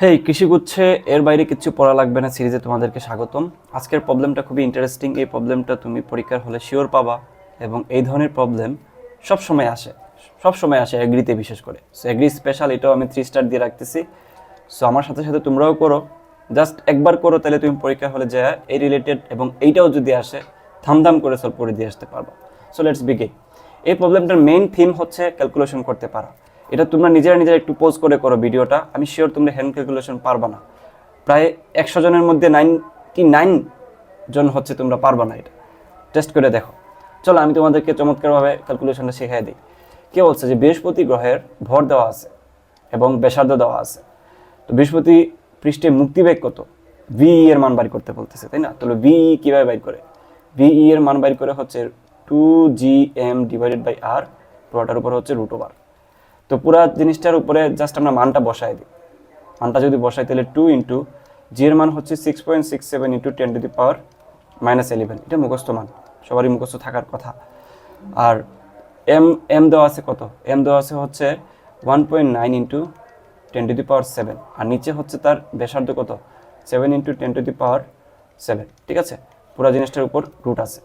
হেই কৃষিগুচ্ছে, এর বাইরে কিছু পড়া লাগবে না সিরিজে তোমাদেরকে স্বাগতম। আজকের প্রবলেমটা খুবই ইন্টারেস্টিং এই প্রবলেমটা তুমি পরীক্ষার হলে শিওর পাবা এবং এই ধরনের প্রবলেম সব সময় আসে সব সময় আসে এগ্রিতে বিশেষ করে। সো এগ্রি স্পেশাল এটাও আমি থ্রি স্টার দিয়ে রাখতেছি। সো আমার সাথে সাথে তোমরাও করো। জাস্ট একবার করো, তাহলে তুমি পরীক্ষা হলে যা এই রিলেটেড এবং এইটাও যদি আসে, থামধাম করে সলভ করে দিয়ে আসতে পারবা। সো লেটস বিগে এই প্রবলেমটার মেইন থিম হচ্ছে ক্যালকুলেশন করতে পারা। এটা তোমরা নিজেরা নিজেরা একটু পোজ করে করো ভিডিওটা। আমি শিওর তোমরা হ্যান্ড ক্যালকুলেশন পারবা না। প্রায় একশো জনের মধ্যে নাইনটি নাইন জন হচ্ছে তোমরা পারবা না এটা। টেস্ট করে দেখো। চলো আমি তোমাদেরকে চমৎকারভাবে ক্যালকুলেশনটা শিখিয়ে দিই। কে বলছে যে বৃহস্পতি গ্রহের ভর দেওয়া আছে এবং ব্যাসার্ধ দেওয়া আছে। তো বৃহস্পতি পৃষ্ঠে মুক্তিবেগ কত? ভি এর মান বাড়ি করতে বলতেছে, তাই না? তাহলে ভি কীভাবে বাইর করে? ভিই এর মান বাইর করে হচ্ছে two G M divided by R পুরোটার উপর হচ্ছে রুট ওভার তো পুরা জিনিসটার উপরে জাস্ট আমরা মানটা বসাই দিই। মানটা যদি বসাই, তাহলে টু ইন্টু জি মান হচ্ছে six point six seven into ten to the power minus eleven এটা মুখস্থ মান, সবারই মুখস্থ থাকার কথা। আর এম এম দেওয়া আছে কত? এম দেওয়া আছে হচ্ছে one point nine into ten to the power seven আর নিচে হচ্ছে তার ব্যাসার্ধ কত? Seven into ten to the power seven ঠিক আছে? পুরো জিনিসটার উপর রুট আছে।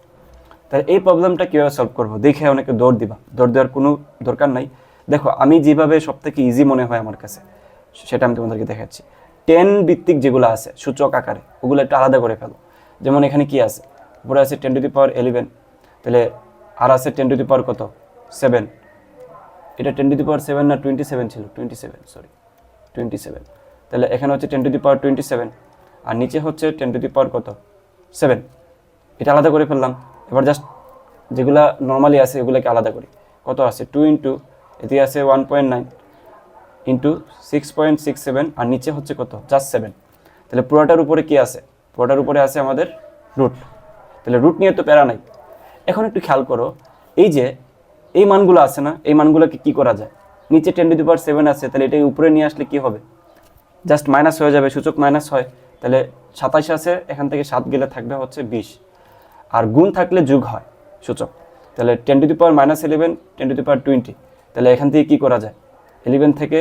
তাহলে এই প্রবলেমটা কীভাবে সলভ করব? দেখে অনেকে দৌড় দিবা। দৌড় দেওয়ার কোনো দরকার নাই। দেখো, আমি যেভাবে সব থেকে ইজি মনে হয় আমার কাছে, সেটা আমি তোমাদেরকে দেখাচ্ছি। টেন ভিত্তিক যেগুলো আছে, সূচক আকারে, ওগুলো একটু আলাদা করে ফেলো। যেমন এখানে কি আছে? উপরে আছে ten to the power eleven তাহলে আর আছে টেন টু দি পাওয়ার কত? সেভেন এটা ten to the power seven না টোয়েন্টি সেভেন ছিল? Twenty seven sorry twenty seven তাহলে এখানে হচ্ছে ten to the power twenty seven আর নিচে হচ্ছে টেন টু দি পাওয়ার কত? সেভেন এটা আলাদা করে ফেললাম। এবার জাস্ট যেগুলা নর্মালি আছে এগুলোকে আলাদা করি। কত আছে? টু ইন্টু এতে আছে one point nine into six point six seven আর নিচে হচ্ছে কত? জাস্ট সেভেন তাহলে পুরোটার উপরে কী আছে? পুরোটার উপরে আছে আমাদের রুট তাহলে রুট নিয়ে তো প্যারা নাই। এখন একটু খেয়াল করো, এই যে এই মানগুলো আছে না, এই মানগুলোকে কি করা যায়? নিচে ten to the power seven আছে, তাহলে এটাকে উপরে নিয়ে আসলে কি হবে? জাস্ট মাইনাস হয়ে যাবে, সূচক মাইনাস হয়। তাহলে সাতাশ আছে, এখান থেকে সাত গেলে থাকবে হচ্ছে বিশ। আর গুণ থাকলে যুগ হয় সূচক। তাহলে ten to the power minus eleven ten to the power twenty তাহলে এখান থেকে কী করা যায়? ইলেভেন থেকে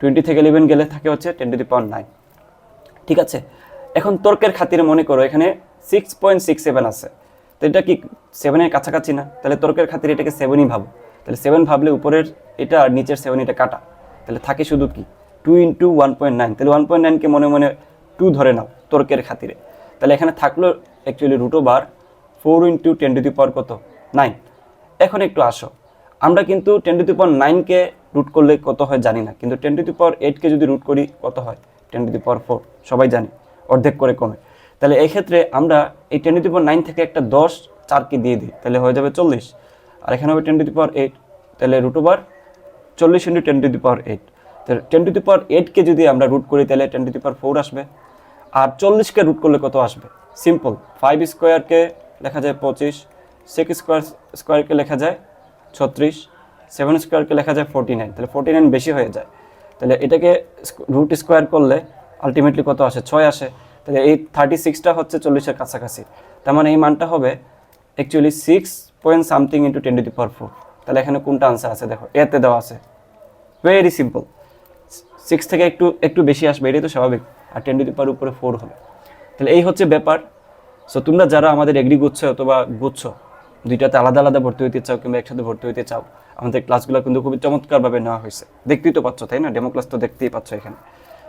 টোয়েন্টি থেকে ইলেভেন গেলে থাকে হচ্ছে ten to the power nine ঠিক আছে? এখন তর্কের খাতিরে মনে করো, এখানে সিক্স পয়েন্ট সিক্স সেভেন আছে। তো এটা কি সেভেনের কাছাকাছি না? তাহলে তর্কের খাতিরে এটাকে সেভেনই ভাবো। তাহলে সেভেন ভাবলে উপরের এটা আর নিচের সেভেন এটা কাটা। তাহলে থাকে শুধু কি? Two into one point nine তাহলে ওয়ান পয়েন্ট নাইনকে মনে মনে টু ধরে নাও তর্কের খাতিরে। তাহলে এখানে থাকল অ্যাকচুয়ালি রুটো বার four into ten to the power কত? নাইন এখন একটু আসো। আমরা কিন্তু টেন টু দি পাওয়ার নাইনকে রুট করলে কত হয় জানি না। কিন্তু টেন টু দি পাওয়ার এইটকে যদি রুট করি, কত হয়? Ten to the power four সবাই জানি, অর্ধেক করে কমে। তাহলে এই ক্ষেত্রে আমরা এই ten to the power nine থেকে একটা দশ চারকে দিয়ে দিই, তাহলে হয়ে যাবে চল্লিশ। আর এখানে হবে ten to the power eight তাহলে রুট ওভার চল্লিশ into ten to the power eight তাহলে টেন টু দি পাওয়ার এইটকে যদি আমরা রুট করি, তাহলে ten to the power four আসবে। আর চল্লিশকে রুট করলে কত আসবে? সিম্পল ফাইভ স্কোয়ারকে লেখা যায় পঁচিশ সিক্স স্কোয়ার স্কোয়ারকে লেখা যায় ছত্রিশ সেভেন স্কোয়ারকে লেখা যায় ফোর্টি নাইন তাহলে ফোর্টি নাইন বেশি হয়ে যায়। তাহলে এটাকে রুট স্কোয়ার করলে আলটিমেটলি কত আসে? ছয় আসে। তাহলে এই থার্টি সিক্সটা হচ্ছে চল্লিশের কাছাকাছি। তার মানে এই মানটা হবে actually six point something into ten to the power four তাহলে এখানে কোনটা আনসার আছে? দেখো, এতে দেওয়া আছে। ভেরি সিম্পল সিক্স থেকে একটু একটু বেশি আসবে, এটাই তো স্বাভাবিক। আর টেন টু দি পাওয়ার উপরে ফোর হবে। তাহলে এই হচ্ছে ব্যাপার। সো তোমরা যারা আমাদের এগ্রি গুচ্ছ অথবা গুচ্ছ দুইটাতে আলাদা আলাদা ভর্তি হইতে চাও কিংবা একসাথে ভর্তি হইতে চাও, আমাদের ক্লাসগুলো কিন্তু খুবই চমৎকারভাবে নেওয়া হয়েছে। দেখতেই তো পাচ্ছ, তাই না? ডেমো ক্লাস তো দেখতেই পাচ্ছ এখানে।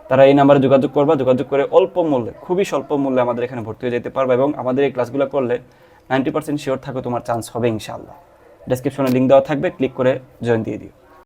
তারা এই নাম্বারে যোগাযোগ করবা, যোগাযোগ করে অল্প মূল্যে, খুবই স্বল্প মূল্যে আমাদের এখানে ভর্তি হয়ে যেতে পারবে এবং আমাদের এই ক্লাসগুলো করলে নাইনটি পার্সেন্ট শিওর থাকো তোমার চান্স হবে ইনশাআল্লাহ। ডেসক্রিপশনে লিঙ্ক দেওয়া থাকবে ক্লিক করে জয়েন দিয়ে দিও।